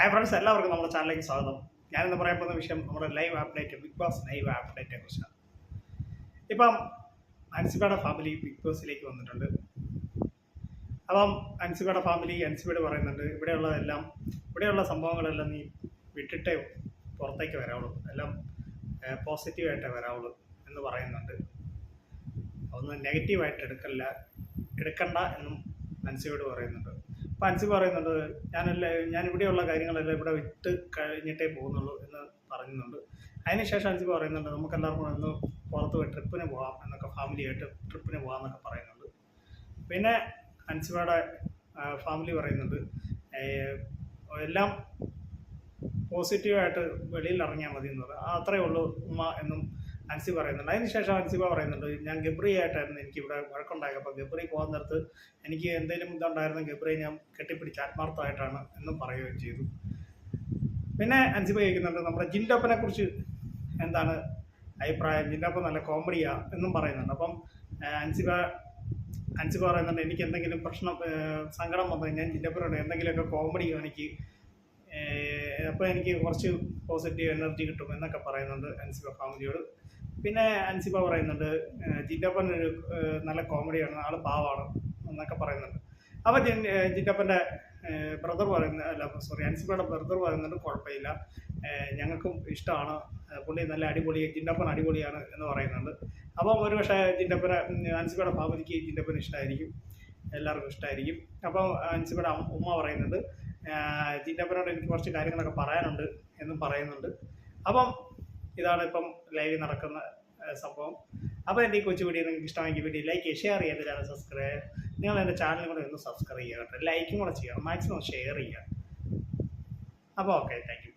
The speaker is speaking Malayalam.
ഹായ് ഫ്രണ്ട്സ് എല്ലാവർക്കും നമ്മുടെ ചാനലിലേക്ക് സ്വാഗതം. ഞാനിന്ന് പറയാൻ പോകുന്ന വിഷയം നമ്മുടെ live update Bigg Boss live അപ്ഡേറ്റിനെ കുറിച്ചാണ്. ഇപ്പം അൻസിബയുടെ ഫാമിലി ബിഗ് ബോസിലേക്ക് വന്നിട്ടുണ്ട്. അപ്പം അൻസിബയുടെ ഫാമിലി അൻസിബയോട് പറയുന്നുണ്ട് ഇവിടെയുള്ളതെല്ലാം ഇവിടെയുള്ള സംഭവങ്ങളെല്ലാം നീ വിട്ടിട്ടേ പുറത്തേക്ക് വരാവുള്ളൂ. എല്ലാം പോസിറ്റീവായിട്ടേ വരാവുള്ളൂ എന്ന് പറയുന്നുണ്ട്. ഒന്ന് നെഗറ്റീവായിട്ട് എടുക്കല്ല എടുക്കണ്ട എന്നും അൻസിബയോട് പറയുന്നുണ്ട്. അപ്പം പറയുന്നുണ്ട് ഞാനല്ല ഞാൻ ഇവിടെയുള്ള കാര്യങ്ങളെല്ലാം ഇവിടെ വിട്ട് കഴിഞ്ഞിട്ടേ പോകുന്നുള്ളൂ എന്ന് പറയുന്നുണ്ട്. അതിനുശേഷം അൻസിബ പറയുന്നുണ്ട് നമുക്ക് എല്ലാവർക്കും ഒന്ന് പുറത്ത് പോയി ട്രിപ്പിന് പോകാം എന്നൊക്കെ ഫാമിലിയായിട്ട് ട്രിപ്പിന് പോകാം എന്നൊക്കെ പറയുന്നുണ്ട്. പിന്നെ അൻസിബയുടെ ഫാമിലി പറയുന്നുണ്ട് എല്ലാം പോസിറ്റീവായിട്ട് വെളിയിൽ ഇറങ്ങിയാൽ മതി എന്ന് പറയാം അത്രയേ ഉള്ളൂ ഉമ്മ എന്നും അൻസി പറയുന്നുണ്ട്. അതിനുശേഷം അൻസിബ പറയുന്നുണ്ട് ഞാൻ ഗബ്രി ആയിട്ടായിരുന്നു എനിക്ക് ഇവിടെ വഴക്കുണ്ടായത് അപ്പോൾ ഗബ്രി പോകുന്ന നേരത്ത് എനിക്ക് എന്തെങ്കിലും ഇതുണ്ടായിരുന്നു ഗബ്രിയെ ഞാൻ കെട്ടിപ്പിടിച്ച് ആത്മാർത്ഥമായിട്ടാണ് എന്നും പറയുകയും ചെയ്തു. പിന്നെ അൻസിബ ചോദിക്കുന്നുണ്ട് നമ്മുടെ ജിൻഡോപ്പനെ കുറിച്ച് എന്താണ് അഭിപ്രായം? ജിൻഡോപ്പൻ നല്ല കോമഡിയാ എന്നും പറയുന്നുണ്ട്. അപ്പം അൻസിബ അൻസിബ പറയുന്നുണ്ട് എനിക്ക് എന്തെങ്കിലും പ്രശ്നം സങ്കടം വന്നു കഴിഞ്ഞാൽ ജിൻഡോപ്പനോട് എന്തെങ്കിലുമൊക്കെ കോമഡി എനിക്ക് അപ്പോൾ എനിക്ക് കുറച്ച് പോസിറ്റീവ് എനർജി കിട്ടും എന്നൊക്കെ പറയുന്നുണ്ട് അൻസിബ ഫാമിലിയോട് പിന്നെ അൻസിബ പറയുന്നുണ്ട് ജിറ്റപ്പൻ ഒരു നല്ല കോമഡിയാണ് ആൾ പാവാണ് എന്നൊക്കെ പറയുന്നുണ്ട്. അപ്പോൾ ഏഹ് ബ്രദർ പറയുന്ന അല്ല സോറി അൻസിബയുടെ ബ്രദർ പറയുന്നുണ്ട് കുഴപ്പമില്ല ഞങ്ങൾക്കും ഇഷ്ടമാണ് പുള്ളി നല്ല അടിപൊളി ജിൻഡപ്പൻ അടിപൊളിയാണ് എന്ന് പറയുന്നുണ്ട്. അപ്പം ഒരു പക്ഷേ ജിൻഡപ്പനെ അൻസിബയുടെ ഫാമിലിക്ക് ജിൻഡപ്പൻ ഇഷ്ടമായിരിക്കും എല്ലാവർക്കും ഇഷ്ടമായിരിക്കും അപ്പം അൻസിബയുടെ ഉമ്മ പറയുന്നുണ്ട് ജിൻഡപ്പനോട് എനിക്ക് കുറച്ച് കാര്യങ്ങളൊക്കെ പറയാനുണ്ട് എന്നും പറയുന്നുണ്ട്. അപ്പം ഇതാണ് ഇപ്പം ലൈവിൽ നടക്കുന്ന സംഭവം. അപ്പോൾ എന്റെ ഈ കൊച്ചു വീഡിയോ നിങ്ങൾക്ക് ഇഷ്ടമെങ്കിൽ വീഡിയോ ലൈക്ക് ചെയ്യുക ഷെയർ ചെയ്യുക എന്റെ ചാനൽ സബ്സ്ക്രൈബ് നിങ്ങൾ എന്റെ ചാനൽ കൂടെ ഒന്ന് സബ്സ്ക്രൈബ് ചെയ്യുക ലൈക്കും കൂടെ ചെയ്യുക മാക്സിമം ഷെയർ ചെയ്യുക. അപ്പോൾ ഓക്കെ താങ്ക്